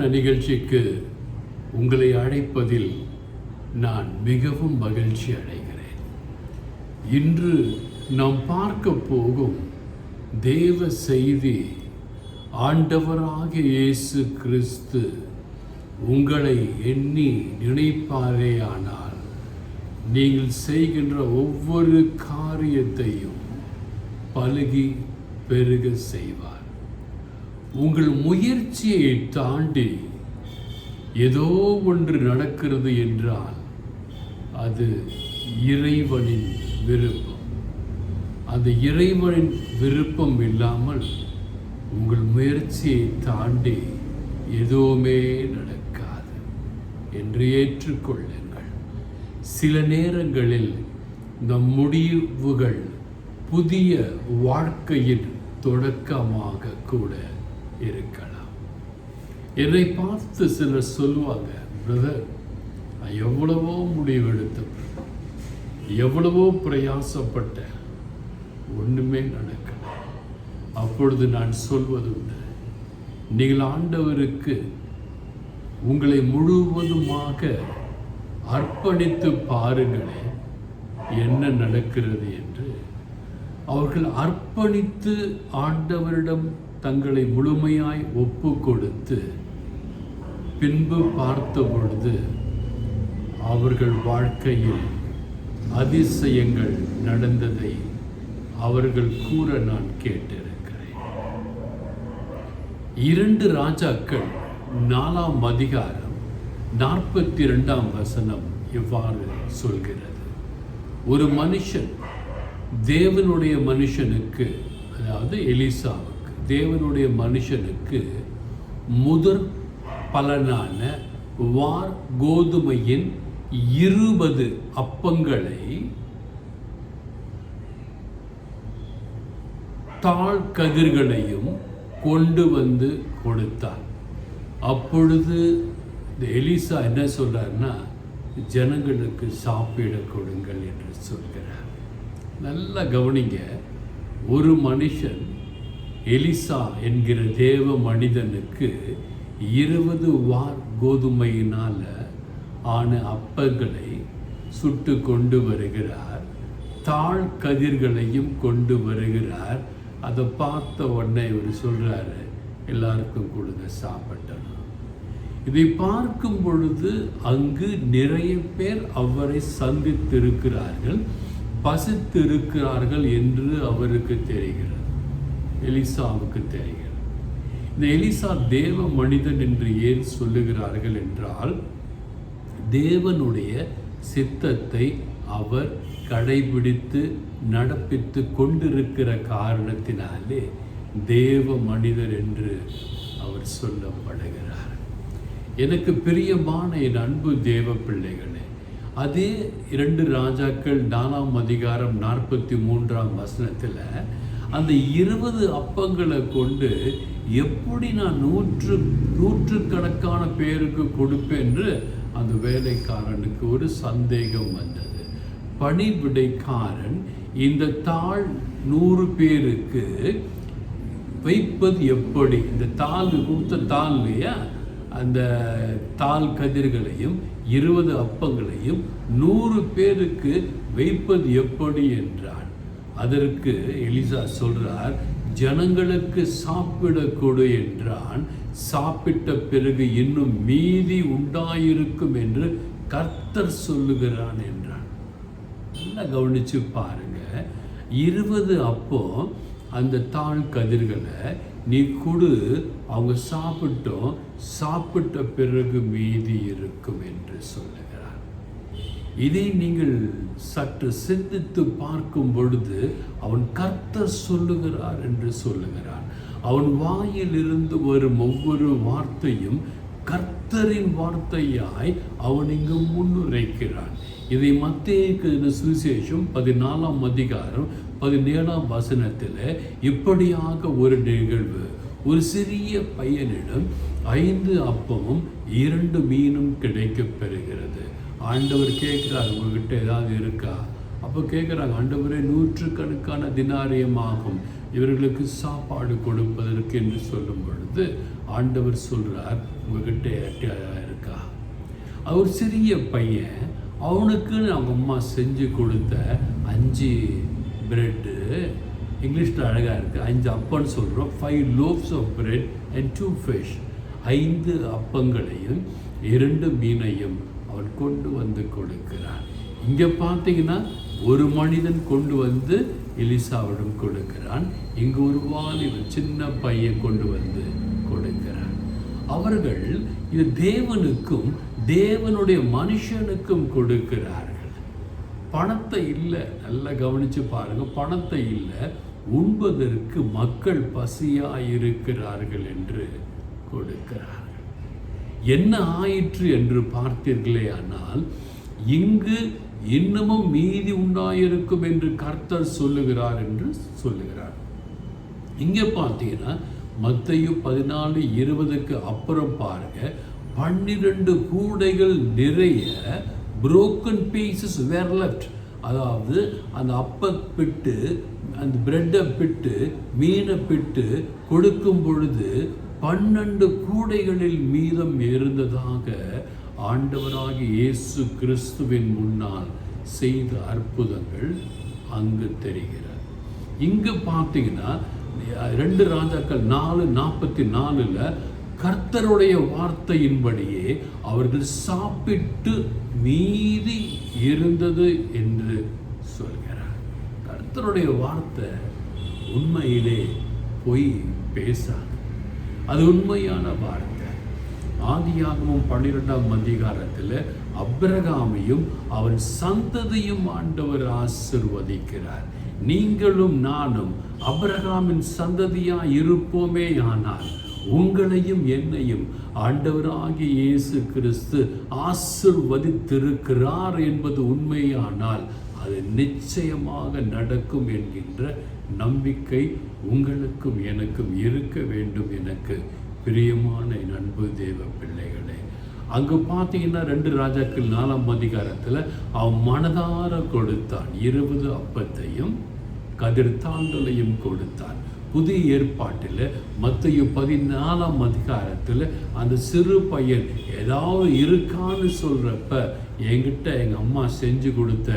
சிறப்பான நிகழ்ச்சிக்கு உங்களை அழைப்பதில் நான் மிகவும் மகிழ்ச்சி அடைகிறேன். இன்று நாம் பார்க்க போகும் தேவ செய்தி ஆண்டவராகிய இயேசு கிறிஸ்து உங்களை எண்ணி நினைப்பாரேயானால் நீங்கள் செய்கின்ற ஒவ்வொரு காரியத்தையும் பழுகி பெருக செய்வார். உங்கள் முயற்சியை தாண்டி ஏதோ ஒன்று நடக்கிறது என்றால் அது இறைவனின் விருப்பம். அந்த இறைவனின் விருப்பம் இல்லாமல் உங்கள் முயற்சியை தாண்டி எதுவுமே நடக்காது என்று ஏற்றுக்கொள்ளுங்கள். சில நேரங்களில் நம் முடிவுகள் புதிய வாழ்க்கையின் தொடக்கமாக கூட இருக்கலாம். என்னை பார்த்து சிலர் சொல்லுவாங்க பிரதர் நான் எவ்வளவோ முடிவெடுத்தேன். எவ்வளவோ பிரயாசப்பட்டேன். ஒன்றுமே நடக்கல. அப்பொழுது நான் சொல்வது உண்டு. நீங்கள் ஆண்டவருக்கு உங்களை முழுவதுமாக அர்ப்பணித்து பாருங்களேன் என்ன நடக்கிறது என்று. அவர்கள் அர்ப்பணித்து ஆண்டவரிடம் தங்களை முழுமையாய் ஒப்பு கொடுத்து பின்பு பார்த்த பொழுது அவர்கள் வாழ்க்கையில் அதிசயங்கள் நடந்ததை அவர்கள் கூற நான் கேட்டிருக்கிறேன். இரண்டு ராஜாக்கள் நாலாம் அதிகாரம் நாற்பத்தி ரெண்டாம் வசனம் இவ்வாறு சொல்கிறது. ஒரு மனுஷன் தேவனுடைய மனுஷனுக்கு அதாவது எலிசாவுக்கு தேவனுடைய மனுஷனுக்கு முதற் பலனான வார் கோதுமையின் இருபது அப்பங்களை தாழ் கதிர்களையும் கொண்டு வந்து கொடுத்தார். அப்பொழுது இந்த எலிசா என்ன சொல்றாருன்னா ஜனங்களுக்கு சாப்பிட கொடுங்கள் என்று சொல்கிறார். நல்லா கவனிங்க ஒரு மனுஷன் எலிசா என்கிற தேவ மனிதனுக்கு இருபது வார் கோதுமையினால் ஆன அப்பங்களை சுட்டு கொண்டு வருகிறார். தாழ் கதிர்களையும் கொண்டு வருகிறார். அதை பார்த்த உடனே இவர் சொல்கிறாரு எல்லாருக்கும் கொடுங்க சாப்பிட்டணும் இதை பார்க்கும் பொழுது அங்கு நிறைய பேர் அவரை சந்தித்திருக்கிறார்கள் பசித்திருக்கிறார்கள் என்று அவருக்கு தெரிகிறது. எலிசாவுக்கு தெரிகிறது. இந்த எலிசா தேவ மனிதன் என்று ஏன் சொல்லுகிறார்கள் என்றால் தேவனுடைய சித்தத்தை அவர் கடைபிடித்து நடப்பித்து கொண்டிருக்கிற காரணத்தினாலே தேவ மனிதர் என்று அவர் சொல்லப்படுகிறார். எனக்கு பிரியமான என் அன்பு தேவ பிள்ளைகளே அதே இரண்டு ராஜாக்கள் நாலாம் அதிகாரம் நாற்பத்தி மூன்றாம் வசனத்தில் அந்த இருபது அப்பங்களை கொண்டு எப்படி நான் நூற்று நூற்றுக்கணக்கான பேருக்கு கொடுப்பேன் என்று அந்த வேலைக்காரனுக்கு ஒரு சந்தேகம் வந்தது. பணிவிடைக்காரன் இந்த தாள் நூறு பேருக்கு வைப்பது எப்படி? இந்த தாள் கொடுத்த தாள் இல்லையா? அந்த தாள் கதிர்களையும் இருபது அப்பங்களையும் நூறு பேருக்கு வைப்பது எப்படி என்றார் அதற்கு எலிசா சொல்றார் ஜனங்களுக்கு சாப்பிட கொடு என்றான். சாப்பிட்ட பிறகு இன்னும் மீதி உண்டாயிருக்கும் என்று கர்த்தர் சொல்லுகிறான் என்றான். நல்லா கவனிச்சு பாருங்க. இருபது அப்போ அந்த தாழ் கதிர்களை நீ கொடு அவங்க சாப்பிட்டோம் சாப்பிட்ட பிறகு மீதி இருக்கும் என்று சொல்லுகிறார் இதை நீங்கள் சற்று சிந்தித்து பார்க்கும் பொழுது அவன் கர்த்தர் சொல்லுகிறார் என்று சொல்லுகிறான். அவன் வாயிலிருந்து வரும் ஒவ்வொரு வார்த்தையும் கர்த்தரின் வார்த்தையாய் அவன் இங்கு முன்னுரைக்கிறான். இதை மத்திய சுவிசேஷம் பதினாலாம் அதிகாரம் பதினேழாம் வசனத்தில் இப்படியாக ஒரு நிகழ்வு. ஒரு சிறிய பையனிடம் ஐந்து அப்பமும் இரண்டு மீனும் கிடைக்கப் பெறுகிறது. ஆண்டவர் கேட்குறார் உங்ககிட்ட ஏதாவது இருக்கா? அப்போ கேட்குறாங்க ஆண்டவரே நூற்றுக்கணக்கான தினாரியமாகும். இவர்களுக்கு சாப்பாடு கொடுப்பதற்கு என்று சொல்லும் பொழுது ஆண்டவர் சொல்கிறார் உங்ககிட்ட இருக்கா? அவர் சிறிய பையன் அவனுக்குன்னு அவங்க அம்மா செஞ்சு கொடுத்த அஞ்சு பிரெட்டு இங்கிலீஷில் அழகாக இருக்குது அஞ்சு அப்பன்னு சொல்கிறோம் five loafs of bread and two fish ஐந்து அப்பங்களையும் இரண்டு மீனையும் அவன் கொண்டு வந்து கொடுக்கிறான். இங்கே பார்த்தீங்கன்னா ஒரு மனிதன் கொண்டு வந்து எலிசாவிடம் கொடுக்கிறான். இங்கு ஒரு வாலிபன் சின்ன பையன் கொண்டு வந்து கொடுக்கிறான். அவர்கள் இது தேவனுக்கும் தேவனுடைய மனுஷனுக்கும் கொடுக்கிறார்கள். பணத்தை இல்லை நல்லா கவனித்து பாருங்க பணத்தை இல்லை உண்பதற்கு மக்கள் பசியாயிருக்கிறார்கள் என்று கொடுக்கிறார்கள். என்ன ஆயிற்று என்று பார்த்தீர்களே ஆனால் இங்கு இன்னமும் மீதி உண்டாயிருக்கும் என்று கர்த்தர் சொல்லுகிறார் என்று சொல்லுகிறார். இங்கே பார்த்தீங்கன்னா மத்தையும் பதினாலு இருபதுக்கு அப்புறம் பாருங்க பன்னிரண்டு கூடைகள் நிறைய புரோக்கன் பீசஸ் வேர் லெஃப்ட் அதாவது அந்த அப்ப பிட்டு அந்த பிரெட்டை பிட்டு மீனை பிட்டு கொடுக்கும் பொழுது பன்னெண்டு கூடைகளில் மீதம் இருந்ததாக ஆண்டவராகி இயேசு கிறிஸ்துவின் முன்னால் செய்த அற்புதங்கள் அங்கு தெரிகிறது. இங்கு பார்த்தீங்கன்னா ரெண்டு ராஜாக்கள் நாலு நாற்பத்தி நாலுல கர்த்தருடைய வார்த்தையின்படியே அவர்கள் சாப்பிட்டு மீதி இருந்தது என்று சொல்கிறார். கர்த்தருடைய வார்த்தை உண்மையிலே பொய் பேசாது. அது உண்மையான வார்த்தை ஆதியாகமும் பன்னிரெண்டாம் அதிகாரத்தில் அப்ரகாமையும் அவன் சந்ததியும் ஆண்டவர் ஆசிர்வதிக்கிறார். நீங்களும் நானும் அப்ரகாமின் சந்ததியா இருப்போமே ஆனால் உங்களையும் என்னையும் ஆண்டவராகிய இயேசு கிறிஸ்து ஆசிர்வதித்திருக்கிறார் என்பது உண்மையானால் அது நிச்சயமாக நடக்கும் என்கின்ற நம்பிக்கை உங்களுக்கும் எனக்கும் இருக்க வேண்டும் எனக்கு. பிரியமான என் அன்பு தேவ பிள்ளைகளே அங்கே பார்த்தீங்கன்னா ரெண்டு ராஜாக்கள் நாலாம் அதிகாரத்தில் அவன் மனதார கொடுத்தான். இருபது அப்பத்தையும் கதிர்த்தாண்டலையும் கொடுத்தான். புதிய ஏற்பாட்டில் மத்திய பதினாலாம் அதிகாரத்தில் அந்த சிறு பையன் ஏதாவது இருக்கான்னு சொல்கிறப்ப என்கிட்ட எங்கள் அம்மா செஞ்சு கொடுத்த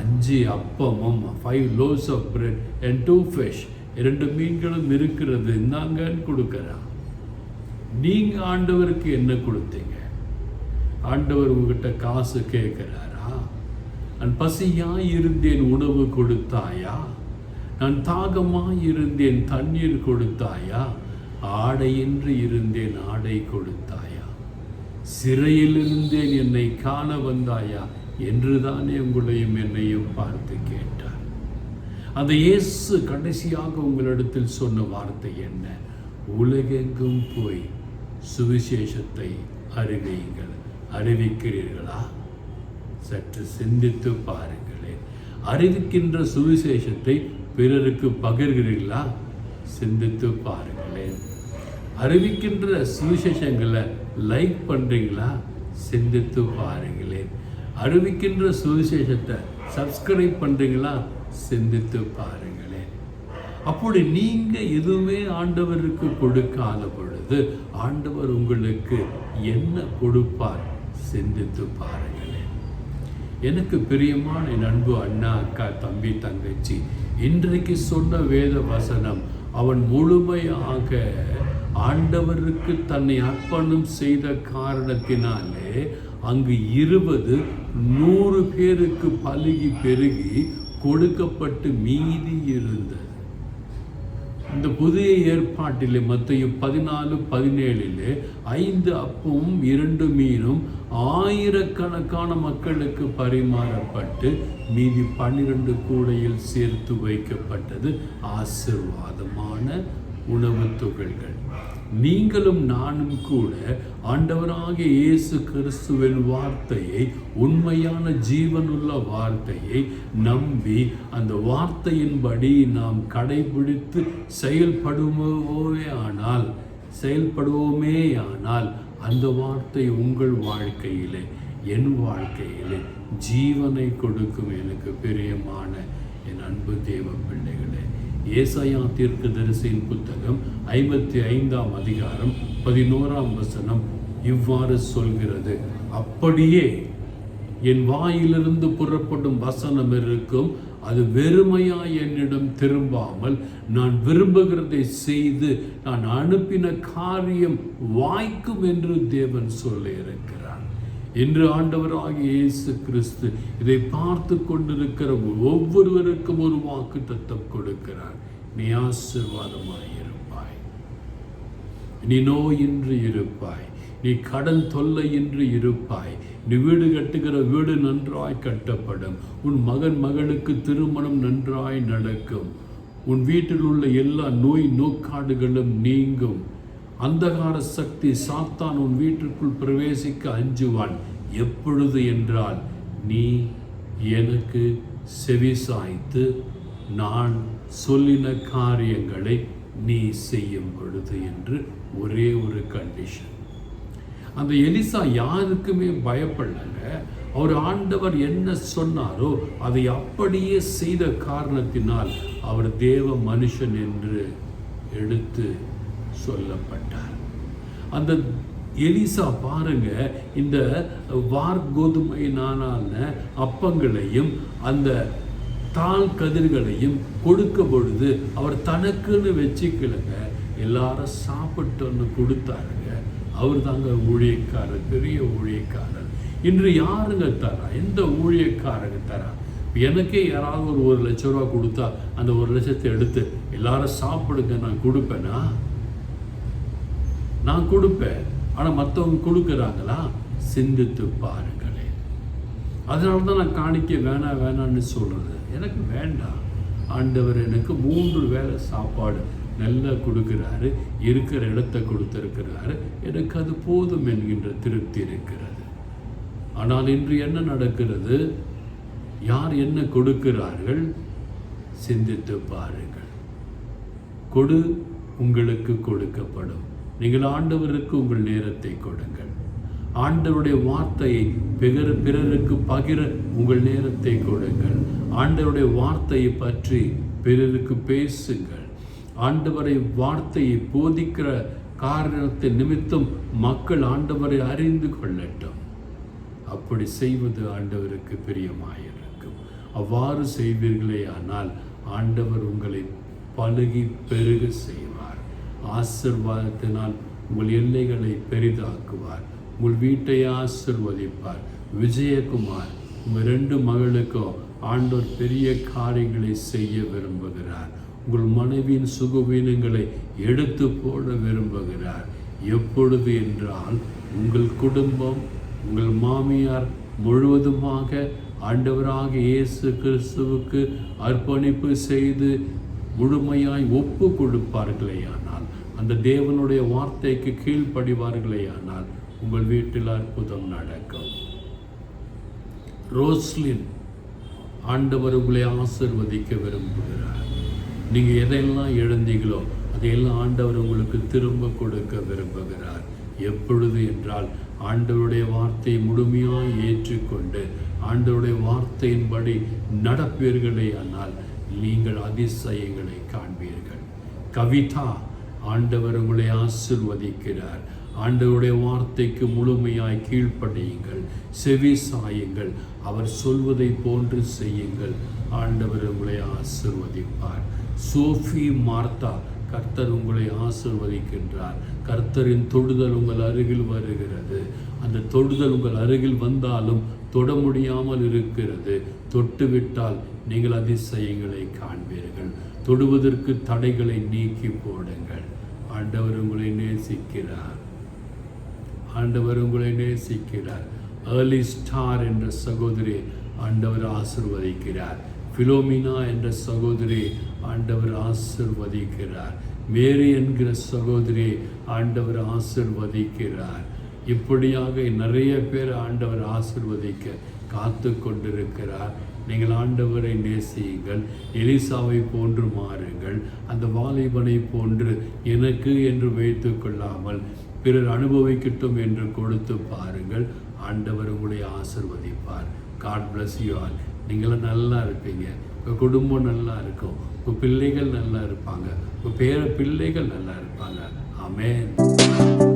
அஞ்சு அப்பமும் five loaves of bread and two fish இரண்டு மீன்களும் இருக்கிறது. இந்தாங்கன்னு கொடுக்குறான் நீங்கள் ஆண்டவருக்கு என்ன கொடுத்தீங்க? ஆண்டவர் உங்ககிட்ட காசு கேட்குறாரா? நான் பசியாய் இருந்தேன் உணவு கொடுத்தாயா? நான் தாகமாய் இருந்தேன் தண்ணீர் கொடுத்தாயா? ஆடையின்றி இருந்தேன் ஆடை கொடுத்த சிறையிலிருந்தேன் என்னை காண வந்தாயா? என்றுதானே உங்களையும் என்னையும் பார்த்து கேட்டார். அந்த இயேசு கடைசியாக உங்களிடத்தில் சொன்ன வார்த்தை என்ன? உலகெங்கும் போய் சுவிசேஷத்தை அறிவியுங்கள். அறிவிக்கிறீர்களா? சற்று சிந்தித்து பாருங்களேன். அறிவிக்கின்ற சுவிசேஷத்தை பிறருக்கு பகிர்கிறீர்களா? சிந்தித்து பாருங்களேன். அறிவிக்கின்ற சுவிசேஷங்களை லைக் பண்ணுறீங்களா சிந்தித்து பாருங்களேன். அறிவிக்கின்ற சுவிசேஷத்தை சப்ஸ்கிரைப் பண்ணுறீங்களா சிந்தித்து பாருங்களேன். அப்படி நீங்கள் எதுவுமே ஆண்டவருக்கு கொடுக்காத பொழுது ஆண்டவர் உங்களுக்கு என்ன கொடுப்பார்? சிந்தித்து பாருங்களேன். எனக்கு பிரியமான என் அன்பு அண்ணா அக்கா தம்பி தங்கச்சி இன்றைக்கு சொன்ன வேத வசனம் அவன் முழுமையாக ஆண்டவருக்கு தன்னை அர்ப்பணம் செய்த காரணத்தினாலே அங்கு இருபது நூறு பேருக்கு பழுகி பெருகி கொடுக்கப்பட்டு மீதி இருந்தது. இந்த புதிய ஏற்பாட்டிலே மத்திய பதினாலு பதினேழிலே ஐந்து அப்பமும் இரண்டு மீனும் ஆயிரக்கணக்கான மக்களுக்கு பரிமாறப்பட்டு மீதி பன்னிரண்டு கூடையில் சேர்த்து வைக்கப்பட்டது. ஆசிர்வாதமான உணவு துகள்கள் நீங்களும் நானும் கூட ஆண்டவராகிய இயேசு கிறிஸ்துவின் வார்த்தையை உண்மையான ஜீவனுள்ள வார்த்தையை நம்பி அந்த வார்த்தையின்படி நாம் கடைபிடித்து செயல்படுவோமே ஆனால் செயல்படுவோமே ஆனால் அந்த வார்த்தை உங்கள் வாழ்க்கையிலே என் வாழ்க்கையிலே ஜீவனை கொடுக்கும் எனக்கு பிரியமான என் அன்பு தேவ பிள்ளைகளே. ஏசாயா தீர்க்க தரிசியின் புத்தகம் ஐம்பத்தி ஐந்தாம் அதிகாரம் பதினோராம் வசனம் இவ்வாறு சொல்கிறது. அப்படியே என் வாயிலிருந்து புறப்படும் வசனம் இருக்கும். அது வெறுமையா என்னிடம் திரும்பாமல் நான் விரும்புகிறதை செய்து நான் அனுப்பின காரியம் வாய்க்கும் என்று தேவன் சொல்லியிருக்கிறார். என்று ஆண்டவராக ஆண்டவராகிய இயேசு கிறிஸ்து இதை பார்த்து கொண்டிருக்கிற ஒவ்வொருவருக்கும் ஒரு வாக்கு தத்தம் கொடுக்கிறார். நீ ஆசிர்வாதமாயிருப்பாய் நீ நோயின்றி இருப்பாய். நீ கடன் தொல்லையின்றி இருப்பாய். நீ வீடு கட்டுகிற வீடு நன்றாய் கட்டப்படும். உன் மகன் மகளுக்கு திருமணம் நன்றாய் நடக்கும். உன் வீட்டில் உள்ள எல்லா நோய் நோக்காடுகளும் நீங்கும். அந்தகார சக்தி சாத்தான் உன் வீட்டிற்குள் பிரவேசிக்க அஞ்சுவான். எப்பொழுது என்றால் நீ எனக்கு செவிசாய்த்து நான் சொல்லின காரியங்களை நீ செய்யும் பொழுது என்று ஒரே ஒரு கண்டிஷன் அந்த எலிசா யாருக்குமே பயப்படலைங்க. அவர் ஆண்டவர் என்ன சொன்னாரோ அதை அப்படியே செய்த காரணத்தினால் அவர் தேவ மனுஷன் என்று எடுத்து சொல்லப்பட்டார். அந்த எலிசா பாருங்க இந்த வார் கோதுமையினான அப்பங்களையும் அந்த தாள் கதிர்களையும் கொடுக்க பொழுது அவர் தனக்குன்னு வச்சுக்கலங்க எல்லாரும் சாப்பிட்டோன்னு கொடுத்தாருங்க. அவர் தாங்க ஊழியக்காரர் பெரிய ஊழியக்காரர். இன்று யாருங்க தரா? எந்த ஊழியக்காரங்க தரா? எனக்கே யாராவது ஒரு ஒரு லட்ச ரூபா கொடுத்தா அந்த ஒரு லட்சத்தை எடுத்து எல்லாரும் சாப்பிடுங்க நான் கொடுப்பேனா? நான் கொடுப்பேன். ஆனால் மற்றவங்க கொடுக்குறாங்களா? சிந்தித்து பாருங்களேன் அதனால தான் நான் காணிக்க வேணாம் வேணான்னு சொல்கிறது எனக்கு வேண்டாம். ஆண்டவர் எனக்கு மூன்று வேலை சாப்பாடு நல்லா கொடுக்குறாரு. இருக்கிற இடத்த கொடுத்துருக்கிறாரு. எனக்கு அது போதும் என்கின்ற திருப்தி இருக்கிறது. ஆனால் இன்று என்ன நடக்கிறது? யார் என்ன கொடுக்கிறார்கள்? சிந்தித்து பாருங்கள். கொடு உங்களுக்கு கொடுக்கப்படும். நீங்கள் ஆண்டவருக்கு உங்கள் நேரத்தை கொடுங்கள். ஆண்டவருடைய வார்த்தையை பிற பிறருக்கு பகிர உங்கள் நேரத்தை கொடுங்கள். ஆண்டவருடைய வார்த்தையை பற்றி பிறருக்கு பேசுங்கள். ஆண்டவரை வார்த்தையை போதிக்கிற காரணத்தை நிமித்தம் மக்கள் ஆண்டவரை அறிந்து கொள்ளட்டும். அப்படி செய்வது ஆண்டவருக்கு பிரியமாயிருக்கும். அவ்வாறு செய்வீர்களே ஆனால் ஆண்டவர் உங்களை பழுகி பெருக செய்யும். ஆசிர்வாதத்தினால் உங்கள் எல்லைகளை பெரிதாக்குவார். உங்கள் வீட்டை ஆசிர்வதிப்பார். விஜயகுமார் உங்கள் ரெண்டு மகளுக்கும் ஆண்டோர் பெரிய காரியங்களை செய்ய விரும்புகிறார். உங்கள் மனைவியின் சுகவீனங்களை எடுத்து போட விரும்புகிறார். எப்பொழுது என்றால் உங்கள் குடும்பம் உங்கள் மாமியார் முழுவதுமாக ஆண்டவராக இயேசு கிறிஸ்துவுக்கு அர்ப்பணிப்பு செய்து முழுமையாய் ஒப்பு கொடுப்பார்களேயானால் அந்த தேவனுடைய வார்த்தைக்கு கீழ்ப்படிவார்களே ஆனால் உங்கள் வீட்டில் அற்புதம் நடக்கும். ரோஸ்லின் ஆண்டவர் உங்களை ஆசிர்வதிக்க விரும்புகிறார். நீங்கள் எதையெல்லாம் இழந்தீங்களோ அதையெல்லாம் ஆண்டவர் உங்களுக்கு திரும்ப கொடுக்க விரும்புகிறார். எப்பொழுது என்றால் ஆண்டவருடைய வார்த்தையை முழுமையாக ஏற்றுக்கொண்டு ஆண்டவருடைய வார்த்தையின்படி நடப்பீர்களே ஆனால் நீங்கள் அதிசயங்களை காண்பீர்கள். கவிதா ஆண்டவர் உங்களை ஆசிர்வதிக்கிறார். ஆண்டவருடைய வார்த்தைக்கு முழுமையாய் கீழ்ப்படியுங்கள் செவி சாயுங்கள் அவர் சொல்வதை போன்று செய்யுங்கள். ஆண்டவர் உங்களை ஆசிர்வதிப்பார். சோஃபி மார்த்தா கர்த்தர் உங்களை ஆசிர்வதிக்கின்றார். கர்த்தரின் தொடுதல் உங்கள் அருகில் வருகிறது. அந்த தொடுதல் உங்கள் அருகில் வந்தாலும் தொட முடியாமல் இருக்கிறது. தொட்டுவிட்டால் நீங்கள் அதிசயங்களை காண்பீர்கள். தொடுவதற்கு தடைகளை நீக்கி போடுங்கள். ஆண்டவர் உங்களை நேசிக்கிறார். ஆண்டவர் உங்களை நேசிக்கிறார். ஏர்லி ஸ்டார் என்ற சகோதரி ஆண்டவர் ஆசிர்வதிக்கிறார். பிலோமினா என்ற சகோதரி ஆண்டவர் ஆசிர்வதிக்கிறார். மேரி என்கிற சகோதரி ஆண்டவர் ஆசிர்வதிக்கிறார். இப்படியாக நிறைய பேர் ஆண்டவர் ஆசிர்வதிக்க காத்து கொண்டிருக்கிறார் நீங்கள் ஆண்டவரை நேசியுங்கள் எலிசாவை போன்று மாறுங்கள் அந்த வாலிபனை போன்று எனக்கு என்று வைத்து கொள்ளாமல் பிறர் அனுபவிக்கட்டும் என்று கொடுத்து பாருங்கள். ஆண்டவர் உங்களை ஆசிர்வதிப்பார். காட் பிளஸ் யூ ஆல் நீங்களும் நல்லா இருப்பீங்க. உங்கள் குடும்பம் நல்லா இருக்கும். உங்கள் பிள்ளைகள் நல்லா இருப்பாங்க. உங்கள் பேர பிள்ளைகள் நல்லா இருப்பாங்க. அமேன்